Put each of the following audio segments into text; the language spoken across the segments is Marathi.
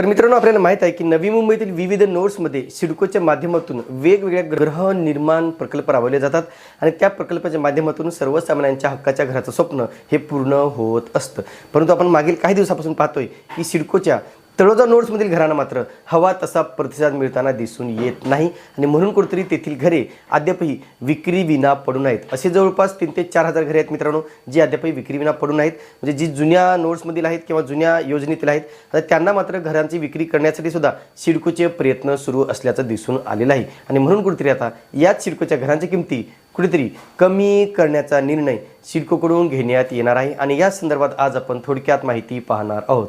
तर मित्रांनो आपल्याला माहीत आहे की नवी मुंबईतील विविध नोड्समध्ये सिडकोच्या माध्यमातून वेगवेगळ्या ग्रह निर्माण प्रकल्प राबवले जातात आणि त्या प्रकल्पाच्या माध्यमातून सर्वसामान्यांच्या हक्काच्या घराचं स्वप्न हे पूर्ण होत असतं. परंतु आपण मागील काही दिवसापासून पाहतोय की सिडकोच्या तळोजा नोड्समधील घरांना मात्र हवा तसा प्रतिसाद मिळताना दिसून येत नाही आणि म्हणून कुठेतरी तेथील घरे अद्यापही विक्री विना पडून आहेत असे जवळपास तीन ते चार हजार घरे आहेत मित्रांनो जी अद्यापही विक्री विना पडून आहेत म्हणजे जी जुन्या नोट्समधील आहेत किंवा जुन्या योजनेतील आहेत तर त्यांना मात्र घरांची विक्री करण्यासाठी सुद्धा सिडकोचे प्रयत्न सुरू असल्याचं दिसून आलेलं आहे. आणि म्हणून कुठेतरी आता याच सिडकोच्या घरांच्या किमती कुठेतरी कमी करण्याचा निर्णय सिडकोकडून घेण्यात येणार आहे. आणि या संदर्भात आज आपण थोडक्यात माहिती पाहणार आहोत.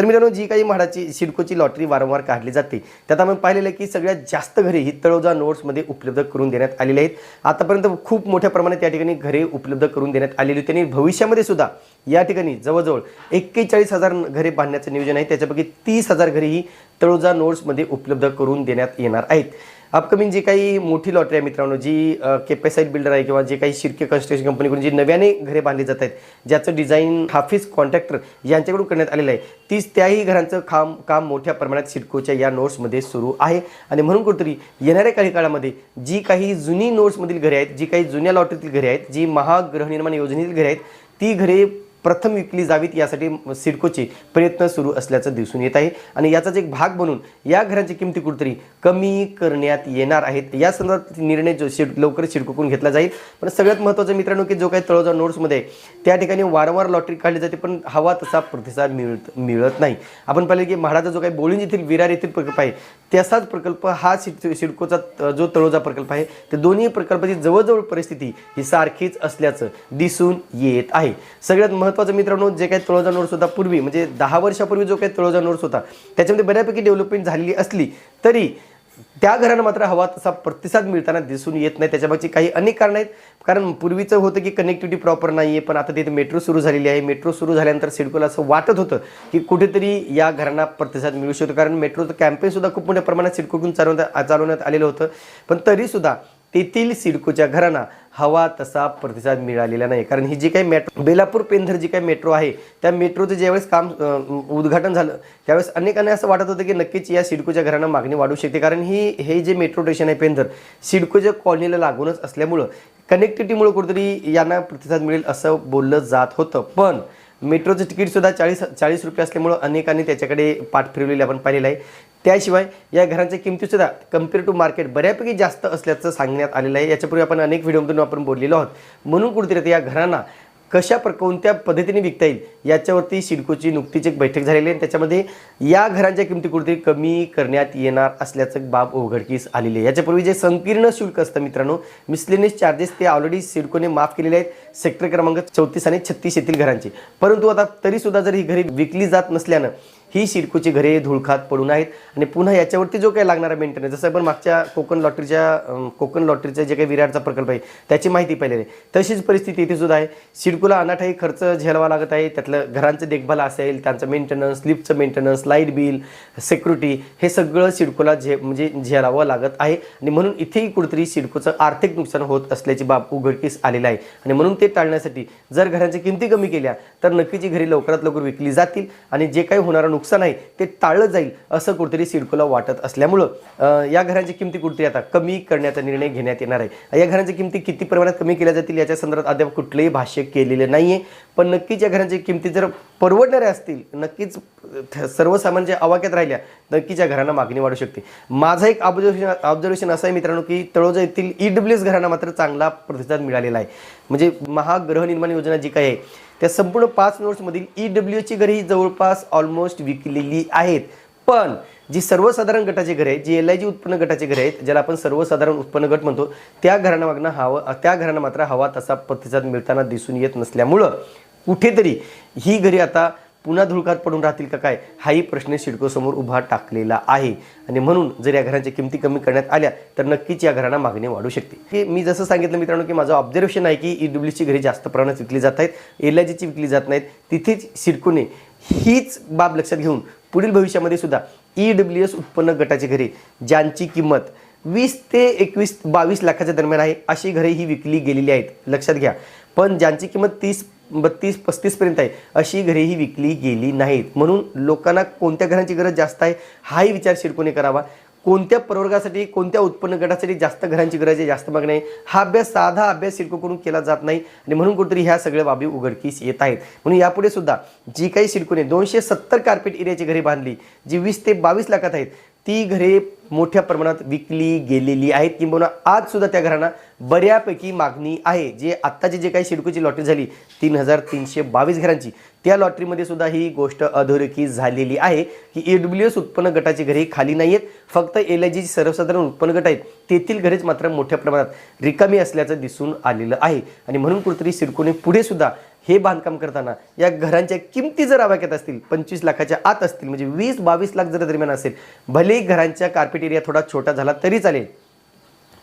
तर मित्रांनो जी काही म्हाडाची सिडकोची लॉटरी वारंवार काढली जाते त्यात आपण पाहिलेलं आहे की सगळ्यात जास्त घरे ही तळोजा नोट्समध्ये उपलब्ध करून देण्यात आलेली आहेत. आतापर्यंत खूप मोठ्या प्रमाणात या ठिकाणी घरे उपलब्ध करून देण्यात आलेली होती आणि भविष्यामध्ये सुद्धा या ठिकाणी जवळजवळ एक्केचाळीस हजार घरे बांधण्याचं नियोजन आहे. त्याच्यापैकी तीस हजार घरे ही तळोजा नोट्समध्ये उपलब्ध करून देण्यात येणार आहेत. अपकमिंग जी काही मोठी लॉटरी आहे मित्रांनो जी केपेसाईट बिल्डर आहे किंवा जे काही शिर्के कन्स्ट्रक्शन कंपनीकडून जी नव्याने घरे बांधली जात आहेत ज्याचं डिझाईन हाफिज कॉन्ट्रॅक्टर यांच्याकडून करण्यात आलेलं आहे तीच त्याही घरांचं काम काम मोठ्या प्रमाणात सिडकोच्या या नोट्समध्ये सुरू आहे. आणि म्हणून कुठेतरी येणाऱ्या काही काळामध्ये जी काही जुनी नोट्समधील घरे आहेत जी काही जुन्या लॉटरीतील घरे आहेत जी महागृहनिर्माण योजनेतील घरे आहेत ती घरे प्रथम विकली जावीत यासाठी सिडकोचे प्रयत्न सुरू असल्याचं दिसून येत आहे. आणि याचाच एक भाग बनून या घरांची किमती कुठेतरी कमी करण्यात येणार आहेत. या संदर्भात निर्णय जो शिड लवकरच सिडकोकडून घेतला जाईल. पण सगळ्यात महत्त्वाचं मित्रांनो की जो काही तळोजा नोट्समध्ये आहे, त्या ठिकाणी वारंवार लॉटरी काढली जाते पण हवा तसा प्रतिसाद मिळत मिळत नाही. आपण पाहिलं की म्हाडाचा जो काही बोळींज येथील विरार येथील प्रकल्प आहे त्याचाच प्रकल्प हा सिड सिडकोचा त- जो तळोजा प्रकल्प आहे ते दोन्ही प्रकल्पाची जवळजवळ परिस्थिती ही सारखीच असल्याचं दिसून येत आहे. सगळ्यात महत्त्वाचं मित्रांनो जे काही तळोजा नोट्स होता पूर्वी म्हणजे दहा वर्षापूर्वी जो काही तळोजा नोट्स होता त्याच्यामध्ये बऱ्यापैकी डेव्हलपमेंट झालेली असली तरी त्या घरांना मात्र हवा तसा प्रतिसाद मिळताना दिसून येत नाही. त्याच्यामागची काही अनेक कारणं आहेत. कारण पूर्वीचं होतं की कनेक्टिव्हिटी प्रॉपर नाही आहे पण आता तिथे मेट्रो सुरू झालेली आहे. मेट्रो सुरू झाल्यानंतर सिडकोला असं वाटत होतं की कुठेतरी या घरांना प्रतिसाद मिळू शकतो. कारण मेट्रोचं कॅम्पेनसुद्धा खूप मोठ्या प्रमाणात सिडकोकडून चालवण्यात चालवण्यात आलेलं होतं. पण तरीसुद्धा तेथील सिडकोच्या घरांना हवा तसा प्रतिसाद मिळालेला नाही कारण ही जी काही मेट्रो बेलापूर पेंधर जी काही मेट्रो आहे त्या मेट्रोचं ज्यावेळेस काम उद्घाटन झालं त्यावेळेस अनेकांना असं वाटत होतं की नक्कीच या सिडकोच्या घरांना मागणी वाढू शकते. कारण ही हे जे मेट्रो स्टेशन आहे पेंधर सिडकोच्या कॉलनीला लागूनच असल्यामुळं कनेक्टिव्हिटीमुळे कुठेतरी यांना प्रतिसाद मिळेल असं बोललं जात होतं. पण मेट्रोचं तिकीटसुद्धा चाळीस चाळीस रुपये असल्यामुळं अनेकांनी त्याच्याकडे पाठ फिरवलेले आपण पाहिलेलं आहे. त्याशिवाय या घरांच्या किमतीसुद्धा कंपेअर टू मार्केट बऱ्यापैकी जास्त असल्याचं सांगण्यात आलेलं आहे. याच्यापूर्वी आपण अनेक व्हिडिओमधून आपण बोललेलो आहोत. म्हणून कुठेतरी या घरांना कशा प्र कोणत्या पद्धतीने विकता येईल याच्यावरती सिडकोची नुकतीच एक बैठक झालेली आहे आणि त्याच्यामध्ये या घरांच्या किमती कुठेतरी कमी करण्यात येणार असल्याचं बाब उघडकीस आलेली आहे. याच्यापूर्वी जे संकीर्ण शुल्क असतं मित्रांनो मिसलेनियस चार्जेस ते ऑलरेडी सिडकोने माफ केलेले आहेत. सेक्टर क्रमांक चौतीस आणि छत्तीस येथील घरांची. परंतु आता तरीसुद्धा जर ही घरी विकली जात नसल्यानं ही शिरकूची घरे धुळखात पडून आहेत. आणि पुन्हा याच्यावरती जो काही लागणारा मेंटेनन्स जसं आपण मागच्या कोकण लॉटरीच्या कोकण लॉटरीचा जे काही विराटचा प्रकल्प आहे त्याची माहिती पाहिलेली आहे. तशीच परिस्थिती इथे सुद्धा आहे. शिडकूला अनाठाही खर्च झेलावा लागत आहे. त्यातलं घरांचं देखभाल असेल त्यांचं मेंटेनन्स लिफ्टचं मेंटेनन्स लाइट बिल सिक्युरिटी हे सगळं सिडकोला झे म्हणजे झेलावं लागत आहे. आणि म्हणून इथेही कुठेतरी सिडकोचं आर्थिक नुकसान होत असल्याची बाब उघडकीस आलेली आहे. आणि म्हणून ते टाळण्यासाठी जर घरांच्या किमती कमी केल्या तर नक्कीच घरी लवकरात लवकर विकली जातील. आणि जे काही होणारं नुकसान आहे ते टाळलं जाईल असं कुठेतरी सिडकोला वाटत असल्यामुळं या घरांची किमती कुठेतरी आता कमी करण्याचा निर्णय घेण्यात येणार आहे. या घरांच्या किमती किती प्रमाणात कमी केल्या जातील याच्या संदर्भात अद्याप कुठलंही भाष्य केलेलं नाही आहे पण नक्कीच या घरांच्या किमती जर परवडणाऱ्या असतील नक्कीच सर्वसामान्य आवाक्यात राहिल्या नक्कीच या घरांना मागणी वाढू शकते. माझा एक ऑब्झर्वेशन ऑब्झर्वेशन असं आहे मित्रांनो की तळोजा येथील ई डब्ल्यू एस घरांना मात्र चांगला प्रतिसाद मिळालेला आहे. म्हणजे महागृहनिर्माण योजना जी काही आहे त्या संपूर्ण पाच नोट्समधील ई डब्ल्यूची घरे ही जवळपास ऑलमोस्ट विकलेली आहेत. पण जी सर्वसाधारण गटाची घरे आहेत जी एल आय जी उत्पन्न गटाचे घरे आहेत ज्याला आपण सर्वसाधारण उत्पन्न गट म्हणतो त्या घरांना मागणं हवं त्या घरांना मात्र हवा तसा प्रतिसाद मिळताना दिसून येत नसल्यामुळं कुठेतरी ही घरी आता पुन्हा धुळकात पडून राहतील का काय? हाही प्रश्न सिडकोसमोर उभा टाकलेला आहे. आणि म्हणून जर या घरांच्या किमती कमी करण्यात आल्या तर नक्कीच या घरांना मागणी वाढू शकते. की मी जसं सांगितलं मित्रांनो की माझं ऑब्झर्वेशन आहे की ई डब्ल्यूची घरे जास्त प्रमाणात विकली जात आहेत एल आय जीची विकली जात नाहीत. तिथेच सिडकोने हीच बाब लक्षात घेऊन पुढील भविष्यामध्ये सुद्धा ई डब्ल्यू एस उत्पन्न गटाची घरे ज्यांची किंमत वीस ते एकवीस बावीस लाखाच्या दरम्यान आहे अशी घरे ही विकली गेलेली आहेत. लक्षात घ्या. पण ज्यांची किंमत तीस बत्तीस पस्तीसपर्यंत आहे. अशी घरेही विकली गेली नाहीत. म्हणून लोकांना कोणत्या घरांची गरज जास्त आहे हाही विचार शिरकोने करावा. कोणत्या प्रवर्गासाठी कोणत्या उत्पन्न गटासाठी जास्त घरांची गरज आहे जास्त मागणी आहे हा अभ्यास साधा अभ्यास सिडकोकडून केला जात नाही. आणि म्हणून कुठेतरी ह्या सगळ्या बाबी उघडकीस येत आहेत. म्हणून यापुढे सुद्धा जी काही सिडकोने दोनशे सत्तर कार्पेट एरियाची घरे बांधली जी वीस ते बावीस लाखात आहेत ती घरे मोठ्या प्रमाणात विकली गेलेली आहेत. किंबहुना आज सुद्धा त्या घरांना बऱ्यापैकी मागणी आहे. जे आत्ताची जे काही शिडकोची लॉटरी झाली तीन हजार तीनशे बावीस घरांची त्या लॉटरीमध्ये सुद्धा ही गोष्ट अधोरेखित झालेली आहे की ई डब्ल्यू एस उत्पन्न गटाची घरे खाली नाही आहेत फक्त एल आय जी सर्वसाधारण उत्पन्न गट आहेत. तेथील घरेच मात्र मोठ्या प्रमाणात रिकामी असल्याचं दिसून आलेलं आहे. आणि म्हणून कुठेतरी सिडकोने पुढे सुद्धा हे बांधकाम करताना या घरांच्या किमती जर आवाक्यात असतील पंचवीस लाखाच्या आत असतील म्हणजे वीस बावीस लाख जर दरम्यान असेल भले घरांच्या कार्पेट एरिया थोडा छोटा झाला तरी चालेल.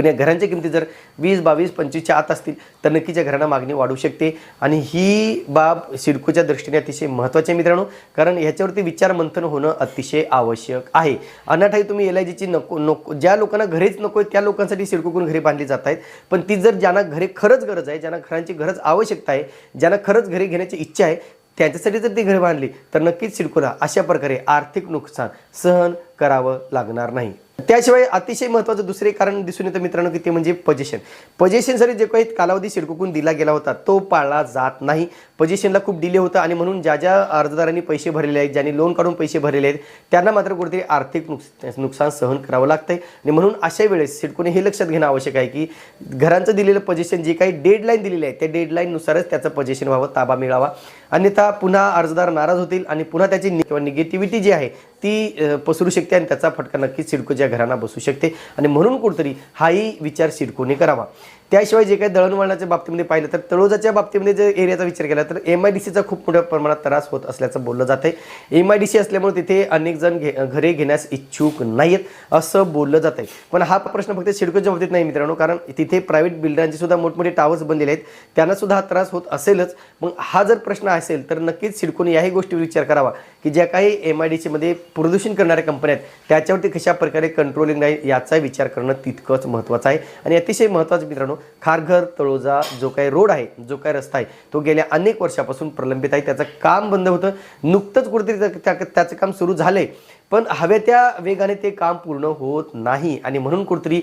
पण या घरांच्या किमती जर वीस बावीस पंचवीसच्या आत असतील तर नक्कीच या घरांना मागणी वाढू शकते. आणि ही बाब सिडकोच्या दृष्टीने अतिशय महत्त्वाची आहे मित्रांनो कारण ह्याच्यावरती विचार मंथन होणं अतिशय आवश्यक आहे. अनाठाई तुम्ही एल आय जीची नको नको ज्या लोकांना घरेच नको आहे त्या लोकांसाठी सिडकोकडून घरे बांधली जात आहेत. पण ती जर ज्यांना घरे खरंच गरज आहे ज्यांना घरांची गरज आवश्यकता आहे ज्यांना खरंच घरे घेण्याची इच्छा आहे त्यांच्यासाठी जर ती घरे बांधली तर नक्कीच सिडकोला अशा प्रकारे आर्थिक नुकसान सहन करावं लागणार नाही. त्याशिवाय अतिशय महत्त्वाचं दुसरे कारण दिसून येतं मित्रांनो की ते म्हणजे पजेशन पजेशन सरी जे काही कालावधी सिडकुकून दिला गेला होता तो पाळला जात नाही. पजेशनला खूप डिले होतं आणि म्हणून ज्या ज्या अर्जदारांनी पैसे भरलेले आहेत ज्यांनी लोन काढून पैसे भरलेले आहेत त्यांना मात्र कुठेतरी आर्थिक नुकस नुकसान सहन करावं लागतंय. आणि म्हणून अशा वेळेस सिडकोने हे लक्षात घेणं आवश्यक आहे की घरांचं दिलेलं पजेशन जे काही डेडलाईन दिलेली आहे त्या डेडलाईननुसारच त्याचं पजेशन व्हावं ताबा मिळावा. अन्यथा पुन्हा अर्जदार नाराज होतील आणि पुन्हा त्याची किंवा निगेटिव्हिटी जी आहे ती पसरू शकते आणि त्याचा फटका नक्कीच सिडकोच्या घरांना बसू शकते. आणि म्हणून कुठेतरी हाही विचार सिडकोने करावा. त्याशिवाय जे काही दळणवळणाच्या बाबतीमध्ये पाहिलं तर तळोजाच्या बाबतीमध्ये जर एरियाचा विचार केला तर एम आय डी सीचा खूप मोठ्या प्रमाणात त्रास होत असल्याचं बोललं जात आहे एम आय डी सी असल्यामुळे तिथे अनेक जण घे घरे घेण्यास इच्छुक नाहीत असं बोललं जात आहे पण हा प्रश्न फक्त सिडकोच्या बाबतीत नाही मित्रांनो कारण तिथे प्रायव्हेट बिल्डरांचे सुद्धा मोठमोठे टावर्स बनलेले आहेत. त्यांना सुद्धा हा त्रास होत असेलच. मग हा जर प्रश्न असेल तर नक्कीच सिडकोने याही गोष्टीवर विचार करावा की ज्या काही एम आय डी सीमध्ये प्रदूषण करणाऱ्या कंपन्या आहेत त्याच्यावरती कशा प्रकारे कंट्रोलिंग नाही याचा विचार करणं तितकंच महत्त्वाचं आहे. आणि अतिशय महत्त्वाचं मित्रांनो खारघर तळोजा जो काही रोड आहे जो काही रस्ता आहे तो गेल्या अनेक वर्षापासून प्रलंबित आहे. त्याचं काम बंद होतं. नुकतंच कुठेतरी त्या- त्याचं काम सुरू झालंय. पण हव्या त्या वेगाने ते काम पूर्ण होत नाही. आणि म्हणून कुठेतरी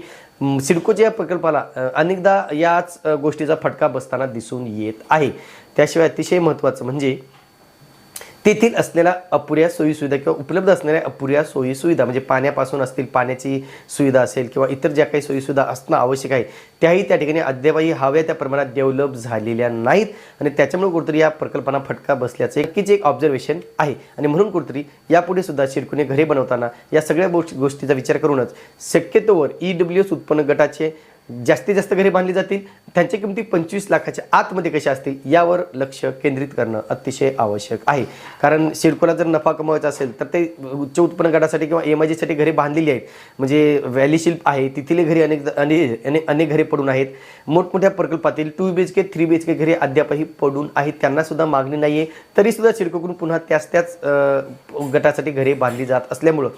सिडकोच्या या प्रकल्पाला अनेकदा याच गोष्टीचा फटका बसताना दिसून येत आहे. त्याशिवाय अतिशय महत्त्वाचं म्हणजे तेथील असलेल्या अपुऱ्या सोयीसुविधा किंवा उपलब्ध असणाऱ्या अपुऱ्या सोयीसुविधा म्हणजे पाण्यापासून असतील पाण्याची सुविधा असेल किंवा इतर ज्या काही सोयीसुविधा असणं आवश्यक आहे त्याही त्या ठिकाणी अद्यापही हव्या त्या प्रमाणात डेव्हलप झालेल्या नाहीत. आणि त्याच्यामुळे कुठेतरी या प्रकल्पांना फटका बसल्याचं नक्कीच एक ऑब्झर्वेशन आहे. आणि म्हणून कुठेतरी यापुढे सुद्धा शिरकुने घरे बनवताना या सगळ्या गोष्टी गोष्टीचा विचार करूनच शक्यतोवर ई डब्ल्यू एस उत्पन्न गटाचे जास्तीत जास्त घरे बांधली जातील. त्यांच्या किमती पंचवीस लाखाच्या आतमध्ये कशा असतील यावर लक्ष केंद्रित करणं अतिशय आवश्यक आहे. कारण सिडकोला जर नफा कमवायचा असेल तर ते उच्च उत्पन्न गटासाठी किंवा एम आय जीसाठी घरे बांधलेली आहेत. म्हणजे व्हॅली शिल्प आहे तिथले घरे अनेक अनेक अनेक अनेक घरे पडून आहेत. मोठमोठ्या प्रकल्पातील two B H K three B H K घरे अद्यापही पडून आहेत. त्यांनासुद्धा मागणी नाही आहे तरीसुद्धा सिडकोकडून पुन्हा त्याच त्याच गटासाठी घरे बांधली जात असल्यामुळं.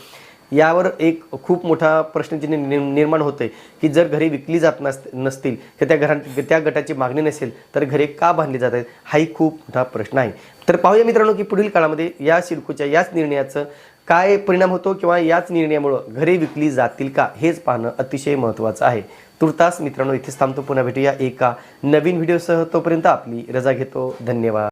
यावर एक खूप मोठा प्रश्नचिन्ह निर्माण होते की जर घरे विकली जात नस नसतील तर त्या घरां त्या गटाची मागणी नसेल तर घरे का बांधली जात आहेत हाही खूप मोठा प्रश्न आहे. तर पाहूया मित्रांनो की पुढील काळामध्ये या सिडकोच्या याच निर्णयाचं काय परिणाम होतो किंवा याच निर्णयामुळं घरे विकली जातील का हेच पाहणं अतिशय महत्त्वाचं आहे. तुर्तास मित्रांनो इथेच थांबतो. पुन्हा भेटूया एका नवीन व्हिडिओसह. तोपर्यंत आपली रजा घेतो. धन्यवाद.